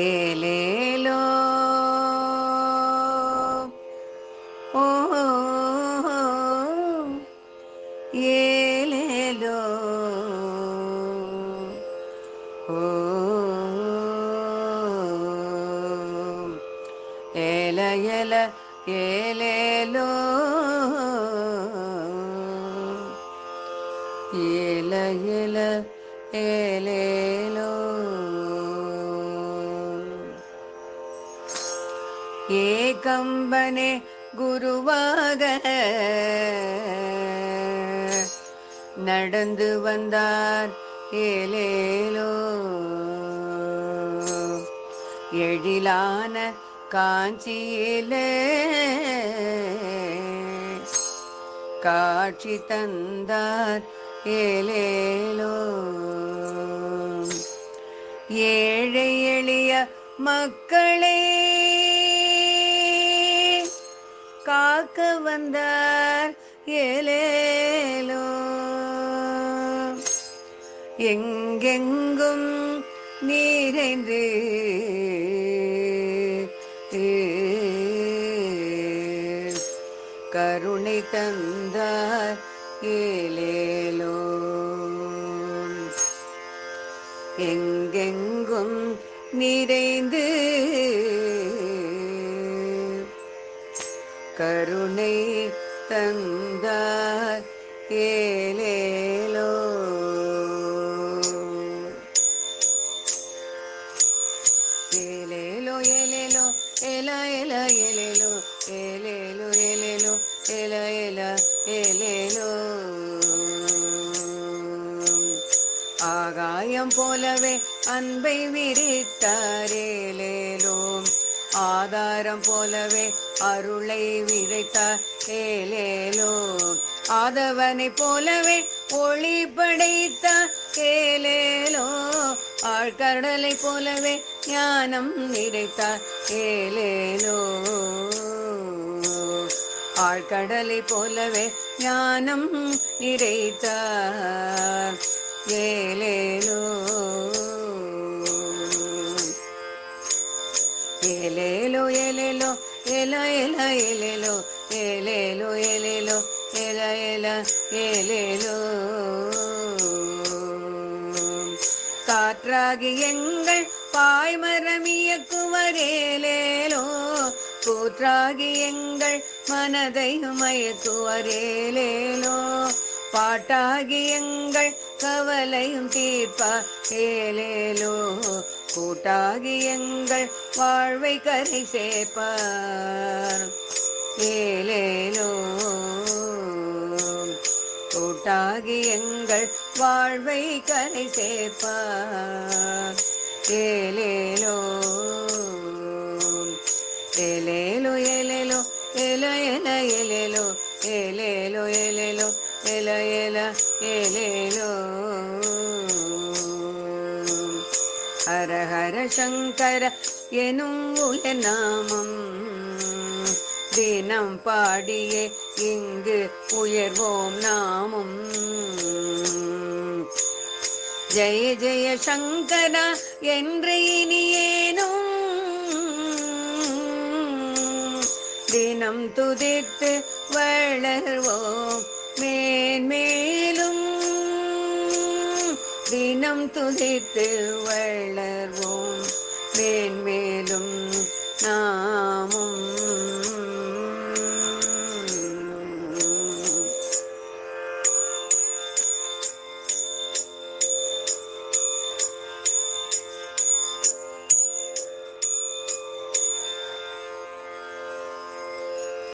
ஏலேலோ ஓ ஏலேலோ ஓ ஏல ஏல ஏலேலோ ஏல ஏல ஏலேலோ ஏகம்பனே குருவாக நடந்து வந்தார் ஏலேலோ. எழிலான காஞ்சியிலே காட்சி தந்தார் ஏலேலோ. ஏழை எளிய மக்களே காக்க வந்தார் ஏலேலோ. எங்கெங்கும் நீரைந்து கருணை தந்தார் ஏலேலோ. எங்கெங்கும் நிறைந்து கருணை தந்தார் ஏலேலோ. ஏலேலோ ஏலேலோ ஏல ஏல ஏலேலோ ஏலேலோ ஏலேலோ ஏல ஏல ஏலேலோ. ஆகாயம் போலவே அன்பை விரித்தாரேலே ஆதாரம் போலவே அருளை விதைத்தார் ஏலேலோ ஆதவனை போலவே ஒளி படைத்தார் ஏலேலோ ஆழ்கடலை போலவே ஞானம் நிறைத்தார் ஏலேலோ ஆழ்கடலை போலவே ஞானம் நிறைத்தார் ஏலேலோ ஏலேலோ ஏலேலோ ஏல ஏல ஏலேலோ ஏலேலோ ஏலேலோ ஏல ஏல ஏலேலோ காற்றாகி எங்கள் பாய்மரம் இயக்குவர் ஏலேலோ கூற்றாகி எங்கள் மனதை மயக்குவர் ஏலேலோ பாட்டாகி எங்கள் கவலையும் தீர்ப்பா ஏலேலோ கூட்டாகி எங்கள் வாழ்வை கரை சேர்ப்பார். ஏலேலோ கூட்டாகி எங்கள் வாழ்வை கரை சேர்ப்பார். ஏலேலோ ஏலேலோ ஏலேலோ ஏல ஏல ஏலேலோ ஏலேலோ ஏலேலோ ஏல ஏல ஏலேலோ. சங்கர எனும் உய நாமம். தினம் பாடியே இங்கு உயர்வோம் நாமும். ஜெய ஜெய சங்கரா என்று இனியேனும் தினம் துதித்து வளர்வோம் மேன்மேலும். தினம் துதித்து வளர்வோம். மேன்மேலும் நாமும்